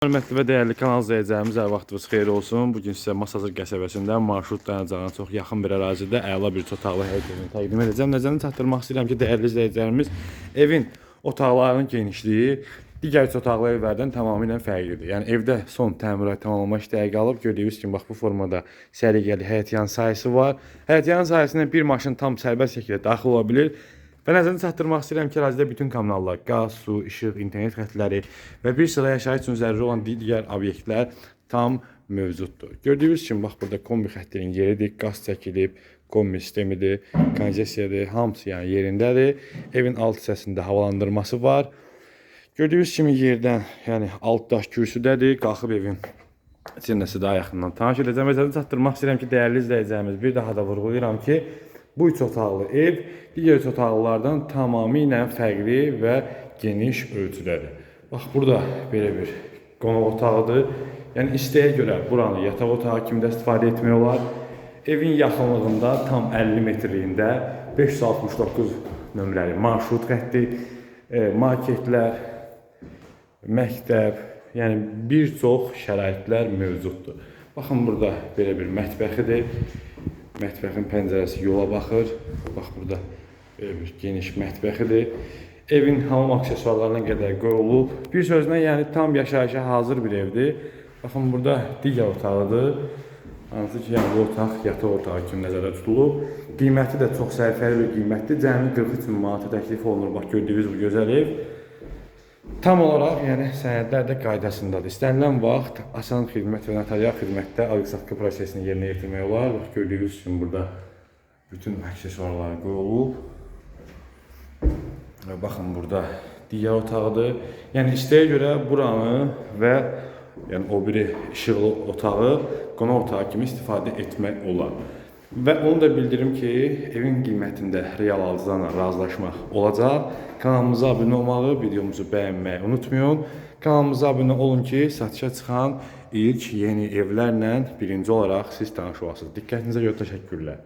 Hörmətli və dəyərli kanal izləyicilərimiz, hər vaxtınız xeyir olsun. Bu gün sizə Masazır qəsəbəsində marşrut dayanacağına çox yaxın bir ərazidə əla bir otaqlı evini təqdim edəcəm. Nəzərinə çatdırmaq istəyirəm ki, dəyərli izləyicilərimiz, evin otaqlarının genişliyi digər otaqlı evlərdən tamamilə fərqlidir. Yəni evdə son təmirat tamamlanma işləri qalıb. Gördüyünüz kimi bax bu formada səliqəli həyətyan sahəsi var. Həyətyan sahəsinə bir maşın tam sərbəst şəkildə daxil ola bilir. Və nəzərinə çatdırmaq istəyirəm ki, ərazidə bütün kommunallar, qaz, su, işıq, internet xətləri və bir sıra yaşayış üçün zəruri olan digər obyektlər tam mövcuddur. Gördüyünüz kimi bax burada kombi xəttinin yeridir, qaz çəkilib, kombi sistemidir, konjesiyadır, hamısı yəni yerindədir. Evin alt hissəsində havalandırması var. Gördüyünüz kimi yerdən, yəni alt daş kürsüdədir, qalxıb evin içindəsi daha yaxından tanış edəcəm. Nəzərinə çatdırmaq istəyirəm ki, dəyərli izləyicilərimiz, bir daha da vurğulayıram ki, bu üç otaqlı ev digər üç otaqlılardan tamamilə fərqli və geniş ölçüdədir. Bax burada belə bir qonaq otağıdır. Yəni istəyə görə buranı yataq otağı kimi də istifadə etmək olar. Evin yaxınlığında tam 50 metrliyində 569 nömrəli marşrut xətti, e, marketlər, məktəb, yəni bir çox şəraitlər mövcuddur. Baxın burada belə bir mətbəxidir. Mətbəxin pəncərəsi yola baxır. Bax burada belə bir geniş mətbəxidir. Evin hamam aksesuarlarına qədər qoyulub. Bir sözlə, yəni tam yaşayışa hazır bir evdir. Baxın burada digər otağıdır. Hansı ki, yəni bu otaq yataq otağı kimi nəzərdə tutulub. Qiyməti də çox sərfəli bir qiymətdir. Cəmi 43 min manata təklif olunur. Bax gördüyünüz bu gözəl ev. Tam olaraq, yəni sənədlər də qaydasındadır. İstənilən vaxt asan xidmət və notarial xidmətdə alqı-satqı prosesini yerinə yetirmək olar. Bax gördüyünüz kimi burada bütün aksesuarlar qoyulub. Və baxın burada digər otağıdır. Yəni istəyə görə buranı və yəni o biri işıqlı otağı qonaq otağı kimi istifadə etmək olar. Və onu da bildirim ki, evin qiymətində real alıcılarla razılaşmaq olacaq. Kanalımıza abunə olmağı, videomuzu bəyənməyi unutmayın. Kanalımıza abunə olun ki, satışa çıxan ilk yeni evlərlə birinci olaraq siz tanış olasınız. Diqqətinizə görə təşəkkürlər.